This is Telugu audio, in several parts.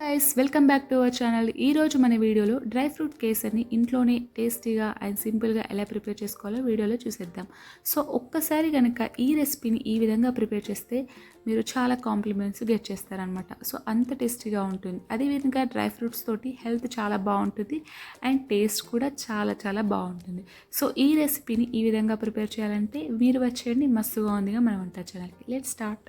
Guys welcome back to our channel ఈ రోజు మన వీడియోలో డ్రై ఫ్రూట్ కేసర్ని ఇంట్లోనే టేస్టీగా అండ్ సింపుల్గా ఎలా ప్రిపేర్ చేసుకోవాలో వీడియోలో చూసేద్దాం. సో ఒక్కసారి కనుక ఈ రెసిపీని ఈ విధంగా ప్రిపేర్ చేస్తే మీరు చాలా కాంప్లిమెంట్స్ గెట్ చేస్తారనమాట సో అంత టేస్టీగా ఉంటుంది. అదేవిధంగా డ్రై ఫ్రూట్స్ తోటి హెల్త్ చాలా బాగుంటుంది అండ్ టేస్ట్ కూడా చాలా చాలా బాగుంటుంది. సో ఈ రెసిపీని ఈ విధంగా ప్రిపేర్ చేయాలంటే మీరు వచ్చేయండి. మస్తుగా ఉందిగా మన వంట ఛానల్కి. లెట్ స్టార్ట్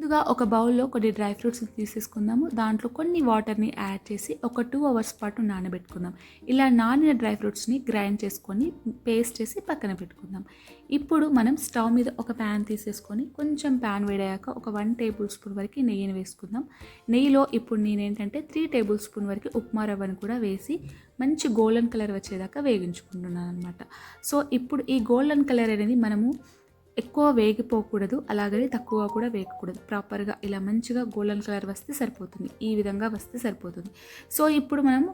ముందుగా ఒక బౌల్లో కొన్ని డ్రై ఫ్రూట్స్ తీసేసుకుందాము. దాంట్లో కొన్ని వాటర్ని యాడ్ చేసి ఒక టూ అవర్స్ పాటు నానబెట్టుకుందాం. ఇలా నానిన డ్రై ఫ్రూట్స్ని గ్రైండ్ చేసుకొని పేస్ట్ చేసి పక్కన పెట్టుకుందాం. ఇప్పుడు మనం స్టవ్ మీద ఒక ప్యాన్ తీసేసుకొని కొంచెం ప్యాన్ వేడయ్యాక ఒక వన్ టేబుల్ స్పూన్ వరకు నెయ్యిని వేసుకుందాం. నెయ్యిలో ఇప్పుడు నేనేంటంటే త్రీ టేబుల్ స్పూన్ వరకు ఉప్మా రవ్వను కూడా వేసి మంచి గోల్డెన్ కలర్ వచ్చేదాకా వేగించుకుంటున్నాను అనమాట సో ఇప్పుడు ఈ గోల్డెన్ కలర్ అనేది మనము ఎక్కువ వేగిపోకూడదు అలాగని తక్కువ కూడా వేగకూడదు. ప్రాపర్గా ఇలా మంచిగా గోల్డెన్ కలర్ వస్తే సరిపోతుంది. ఈ విధంగా వస్తే సరిపోతుంది. సో ఇప్పుడు మనం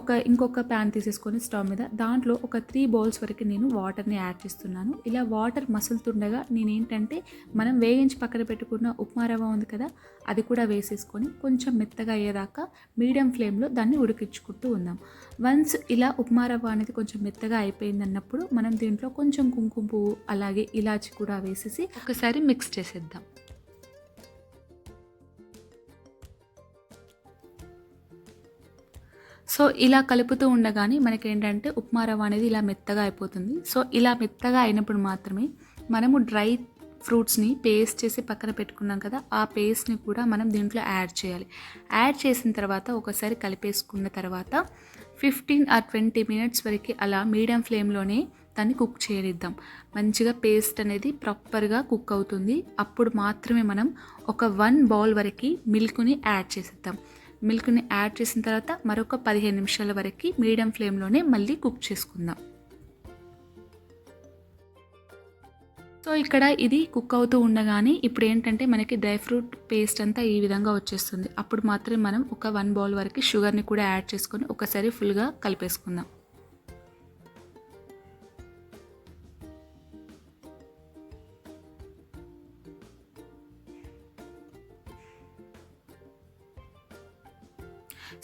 ఒక ఇంకొక ప్యాన్ తీసేసుకొని స్టవ్ మీద దాంట్లో ఒక త్రీ బౌల్స్ వరకు నేను వాటర్ని యాడ్ చేస్తున్నాను. ఇలా వాటర్ మసులుతుండగా నేనేంటంటే మనం వేగించి పక్కన పెట్టుకున్న ఉప్మా రవ్వ ఉంది కదా అది కూడా వేసేసుకొని కొంచెం మెత్తగా అయ్యేదాకా మీడియం ఫ్లేమ్లో దాన్ని ఉడికించుకుంటూ ఉందాం. వన్స్ ఇలా ఉప్మా రవ్వ అనేది కొంచెం మెత్తగా అయిపోయింది అన్నప్పుడు మనం దీంట్లో కొంచెం కుంకుమ పువ్వు అలాగే ఇలాచి కూడా వేసేసి ఒకసారి మిక్స్ చేసేద్దాం. సో ఇలా కలుపుతూ ఉండగానే మనకి ఏంటంటే ఉప్మా రవ్వ అనేది ఇలా మెత్తగా అయిపోతుంది. సో ఇలా మెత్తగా అయినప్పుడు మాత్రమే మనము డ్రై ఫ్రూట్స్ని పేస్ట్ చేసి పక్కన పెట్టుకున్నాం కదా ఆ పేస్ట్ని కూడా మనం దీంట్లో యాడ్ చేయాలి. యాడ్ చేసిన తర్వాత ఒకసారి కలిపేసుకున్న తర్వాత ఫిఫ్టీన్ ఆర్ ట్వంటీ మినిట్స్ వరకు అలా మీడియం ఫ్లేమ్లోనే దాన్ని కుక్ చేయనిద్దాం. మంచిగా పేస్ట్ అనేది ప్రాపర్గా కుక్ అవుతుంది. అప్పుడు మాత్రమే మనం ఒక వన్ బౌల్ వరకు మిల్క్ని యాడ్ చేసేద్దాం. మిల్క్ని యాడ్ చేసిన తర్వాత మరొక పదిహేను నిమిషాల వరకు మీడియం ఫ్లేమ్లోనే మళ్ళీ కుక్ చేసుకుందాం. సో ఇక్కడ ఇది కుక్ అవుతూ ఉండగానే ఇప్పుడు ఏంటంటే మనకి డ్రై ఫ్రూట్ పేస్ట్ అంతా ఈ విధంగా వచ్చేస్తుంది. అప్పుడు మాత్రమే మనం ఒక వన్ బౌల్ వరకు షుగర్ని కూడా యాడ్ చేసుకొని ఒకసారి ఫుల్గా కలిపేసుకుందాం.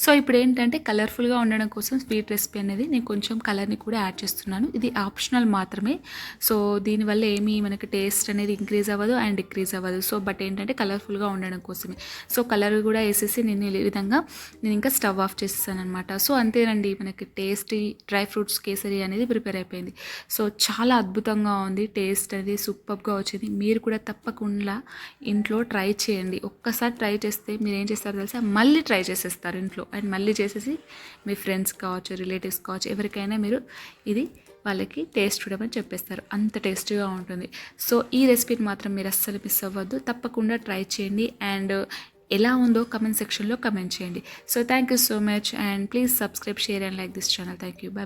సో ఇప్పుడు ఏంటంటే కలర్ఫుల్గా ఉండడం కోసం స్వీట్ రెసిపీ అనేది నేను కొంచెం కలర్ని కూడా యాడ్ చేస్తున్నాను. ఇది ఆప్షనల్ మాత్రమే. సో దీనివల్ల ఏమీ మనకి టేస్ట్ అనేది ఇంక్రీజ్ అవ్వదు అండ్ డిక్రీజ్ అవ్వదు. సో బట్ ఏంటంటే కలర్ఫుల్గా ఉండడం కోసమే. సో కలర్ కూడా వేసేసి నేను ఈ విధంగా నేను ఇంకా స్టవ్ ఆఫ్ చేసేసాను అనమాట సో అంతేనండి మనకి టేస్టీ డ్రై ఫ్రూట్స్ కేసరి అనేది ప్రిపేర్ అయిపోయింది. సో చాలా అద్భుతంగా ఉంది. టేస్ట్ అనేది సూపర్గా వచ్చింది. మీరు కూడా తప్పకుండా ఇంట్లో ట్రై చేయండి. ఒక్కసారి ట్రై చేస్తే మీరు ఏం చేస్తారో తెలుసా? మళ్ళీ ట్రై చేసేస్తారు ఇంట్లో. అండ్ మళ్ళీ చేసేసి మీ ఫ్రెండ్స్ కావచ్చు రిలేటివ్స్ కావచ్చు ఎవరికైనా మీరు ఇది వాళ్ళకి టేస్ట్ చూడమని చెప్పేస్తారు. అంత టేస్టీగా ఉంటుంది. సో ఈ రెసిపీని మాత్రం మీరు అస్సలు మిస్ అవ్వద్దు. తప్పకుండా ట్రై చేయండి అండ్ ఎలా ఉందో కమెంట్ సెక్షన్లో కమెంట్ చేయండి. So thank you so much and please subscribe share and like this channel. Thank you. Bye